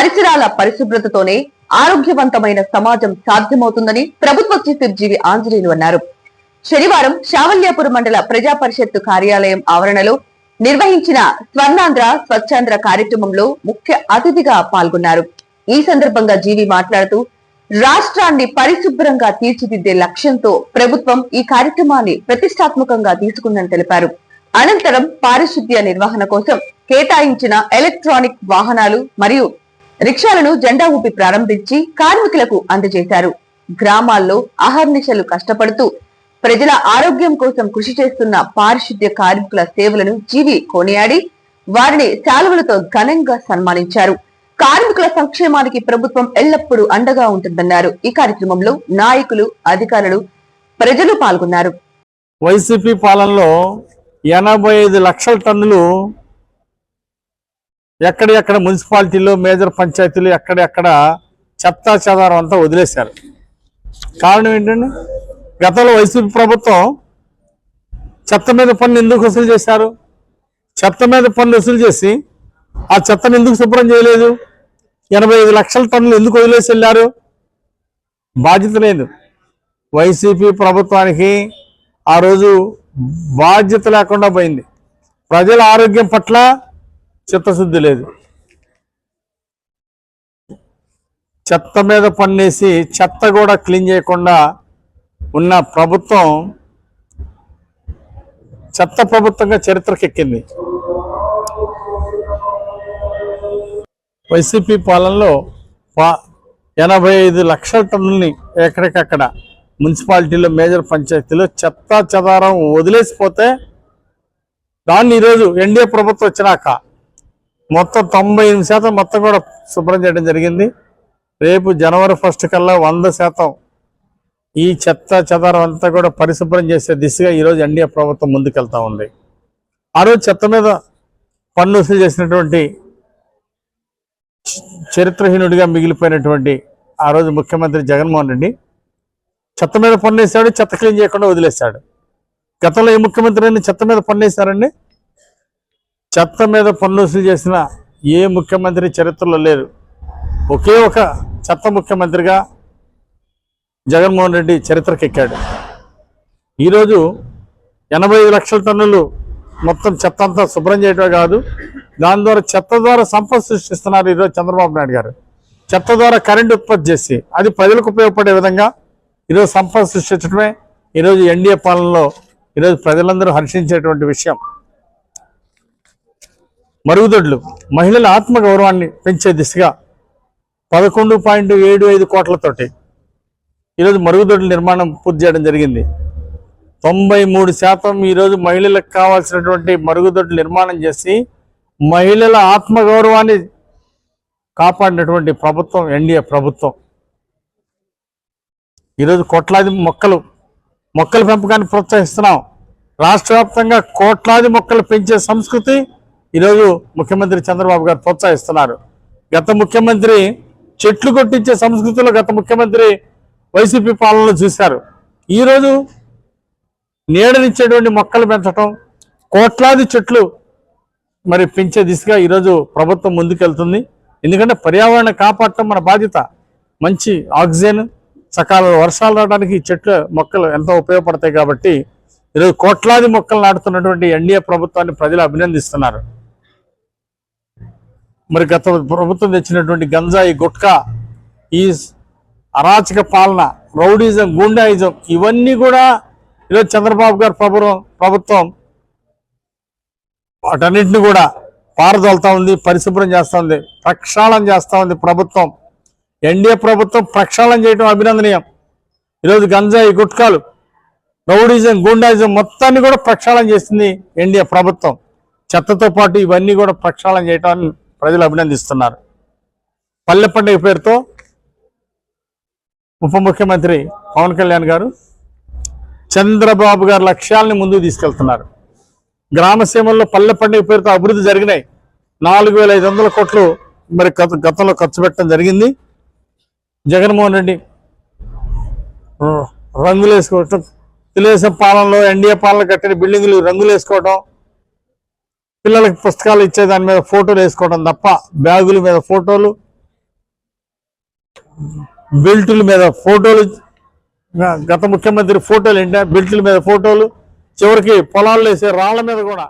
పరిసరాల పరిశుభ్రతతోనే ఆరోగ్యవంతమైన సమాజం సాధ్యమవుతుందని ప్రభుత్వ చీఫ్ ఆంజనేయులు అన్నారు. శనివారం శావల్యాపురం మండల ప్రజా పరిషత్ కార్యాలయం ఆవరణలో నిర్వహించిన స్వర్ణాంధ్ర స్వచ్ఛాంధ్ర కార్యక్రమంలో ముఖ్య అతిథిగా పాల్గొన్నారు. ఈ సందర్భంగా జీవి మాట్లాడుతూ రాష్ట్రాన్ని పరిశుభ్రంగా తీర్చిదిద్దే లక్ష్యంతో ప్రభుత్వం ఈ కార్యక్రమాన్ని ప్రతిష్టాత్మకంగా తీసుకుందని తెలిపారు. అనంతరం పారిశుద్ధ్య నిర్వహణ కోసం కేటాయించిన ఎలక్ట్రానిక్ వాహనాలు మరియు రిక్షాలను జెండా ఊపి ప్రారంభించి కార్మికులకు అందజేశారు. గ్రామాల్లో అహర్నిశలు కష్టపడుతూ ప్రజల ఆరోగ్యం కోసం కృషి చేస్తున్న పారిశుద్ధ్య కార్మికుల సేవలను జీవి కొనియాడి వారిని శాలువలతో ఘనంగా సన్మానించారు. కార్మికుల సంక్షేమానికి ప్రభుత్వం ఎల్లప్పుడూ అండగా ఉంటుందన్నారు. ఈ కార్యక్రమంలో నాయకులు అధికారులు ప్రజలు పాల్గొన్నారు. వైసీపీ పాలనలో ఎనభై ఐదు లక్షల టన్నులు ఎక్కడెక్కడ మున్సిపాలిటీలో మేజర్ పంచాయతీలు ఎక్కడెక్కడ చెత్తా చెదారం అంతా వదిలేశారు. కారణం ఏంటండి? గతంలో వైసీపీ ప్రభుత్వం చెత్త మీద పన్ను ఎందుకు వసూలు చేశారు? చెత్త మీద పన్ను వసూలు చేసి ఆ చెత్తను ఎందుకు శుభ్రం చేయలేదు? ఎనభై ఐదు లక్షల టన్నులు ఎందుకు వదిలేసి వెళ్ళారు? బాధ్యత లేదు. వైసీపీ ప్రభుత్వానికి ఆ రోజు బాధ్యత లేకుండా పోయింది. ప్రజల ఆరోగ్యం పట్ల చిత్తశుద్ధి లేదు. చెత్త మీద పన్నేసి చెత్త కూడా క్లీన్ చేయకుండా ఉన్న ప్రభుత్వం చెత్త ప్రభుత్వంగా చరిత్రకెక్కింది. వైసీపీ పాలనలో ఎనభై ఐదు లక్షల టన్నుల్ని ఎక్కడికక్కడ మున్సిపాలిటీలో మేజర్ పంచాయతీలో చెత్త చెదారం వదిలేసిపోతే దాన్ని ఈరోజు ఎన్డీఏ ప్రభుత్వం వచ్చినాక మొత్తం తొంభై ఎనిమిది శాతం మొత్తం కూడా శుభ్రం చేయడం జరిగింది. రేపు జనవరి ఫస్ట్ కల్లా వంద శాతం ఈ చెత్త చెదారం అంతా కూడా పరిశుభ్రం చేసే దిశగా ఈరోజు ఎన్డీఏ ప్రభుత్వం ముందుకెళ్తా ఉంది. ఆ రోజు చెత్త మీద పన్ను వసూలు చేసినటువంటి చరిత్రహీనుడిగా మిగిలిపోయినటువంటి ఆ రోజు ముఖ్యమంత్రి జగన్మోహన్ రెడ్డి చెత్త మీద పన్నేశాడు చెత్త క్లీన్ చేయకుండా వదిలేశాడు. గతంలో ఏ ముఖ్యమంత్రి చెత్త మీద పన్నేశారండి చెత్త మీద పన్ను వసూలు చేసిన ఏ ముఖ్యమంత్రి చరిత్రలో లేరు. ఒకే ఒక చెత్త ముఖ్యమంత్రిగా జగన్మోహన్ రెడ్డి చరిత్రకెక్కాడు. ఈరోజు ఎనభై ఐదు లక్షల టన్నులు మొత్తం చెత్త అంతా శుభ్రం చేయటమే కాదు దాని ద్వారా చెత్త ద్వారా సంపద సృష్టిస్తున్నారు ఈరోజు చంద్రబాబు నాయుడు గారు. చెత్త ద్వారా కరెంట్ ఉత్పత్తి చేసి అది ప్రజలకు ఉపయోగపడే విధంగా ఈరోజు సంపద సృష్టించడమే ఈరోజు ఎన్డీఏ పాలనలో ఈరోజు ప్రజలందరూ హర్షించేటువంటి విషయం. మరుగుదొడ్లు మహిళల ఆత్మగౌరవాన్ని పెంచే దిశగా పదకొండు పాయింట్ ఏడు ఐదు కోట్లతోటి ఈరోజు మరుగుదొడ్ల నిర్మాణం పూర్తి చేయడం జరిగింది. తొంభై మూడు శాతం ఈరోజు మహిళలకు కావాల్సినటువంటి మరుగుదొడ్లు నిర్మాణం చేసి మహిళల ఆత్మగౌరవాన్ని కాపాడినటువంటి ప్రభుత్వం ఎన్డీఏ ప్రభుత్వం. ఈరోజు కోట్లాది మొక్కలు మొక్కల పెంపకాన్ని ప్రోత్సహిస్తున్నాం. రాష్ట్ర కోట్లాది మొక్కలు పెంచే సంస్కృతి ఈరోజు ముఖ్యమంత్రి చంద్రబాబు గారు ప్రోత్సహిస్తున్నారు. గత ముఖ్యమంత్రి చెట్లు కొట్టించే సంస్కృతిలో గత ముఖ్యమంత్రి వైసీపీ పాలనలో చూశారు. ఈరోజు నీడనిచ్చేటువంటి మొక్కలు పెంచడం కోట్లాది చెట్లు మరి పెంచే దిశగా ఈరోజు ప్రభుత్వం ముందుకెళ్తుంది. ఎందుకంటే పర్యావరణం కాపాడటం మన బాధ్యత. మంచి ఆక్సిజన్ సకాలంలో వర్షాలు రావడానికి చెట్లు మొక్కలు ఎంతో ఉపయోగపడతాయి కాబట్టి ఈరోజు కోట్లాది మొక్కలు నాటుతున్నటువంటి ఎన్డీఏ ప్రభుత్వాన్ని ప్రజలు అభినందిస్తున్నారు. మరి గత ప్రభుత్వం తెచ్చినటువంటి గంజాయి గుట్కా ఈ అరాచక పాలన రౌడీజం గూండాయిజం ఇవన్నీ కూడా ఈరోజు చంద్రబాబు గారు ప్రభుత్వం ప్రభుత్వం వాటన్నింటిని కూడా పారదోలుతా ఉంది పరిశుభ్రం చేస్తూ ఉంది ప్రక్షాళన చేస్తూ ఉంది ప్రభుత్వం. ఎన్డీఏ ప్రభుత్వం ప్రక్షాళన చేయడం అభినందనీయం. ఈరోజు గంజాయి గుట్కాలు రౌడీజం గూండాయిజం మొత్తాన్ని కూడా ప్రక్షాళన చేసింది ఎన్డీఏ ప్రభుత్వం. చెత్తతో పాటు ఇవన్నీ కూడా ప్రక్షాళన చేయటాన్ని ప్రజలు అభినందిస్తున్నారు. పల్లె పండుగ పేరుతో ఉప ముఖ్యమంత్రి పవన్ కళ్యాణ్ గారు చంద్రబాబు గారి లక్ష్యాలని ముందుకు తీసుకెళ్తున్నారు. గ్రామసీమల్లో పల్లె పండుగ పేరుతో అభివృద్ధి జరిగినాయి. నాలుగు వేల ఐదు వందల కోట్లు మరి గత గతంలో ఖర్చు పెట్టడం జరిగింది. జగన్మోహన్ రెడ్డి రంగులు వేసుకోవటం తెలుగుదేశం పాలనలో ఎన్డీఏ పాలన కట్టిన బిల్డింగులు రంగులు వేసుకోవటం పిల్లలకి పుస్తకాలు ఇచ్చే దాని మీద ఫోటోలు వేసుకోవడం తప్ప బ్యాగుల మీద ఫోటోలు బెల్టుల మీద ఫోటోలు గత ముఖ్యమంత్రి ఫోటోలు ఏంటంటే బెల్టుల మీద ఫోటోలు చివరికి పొలాల్లో వేసే రాళ్ళ మీద కూడా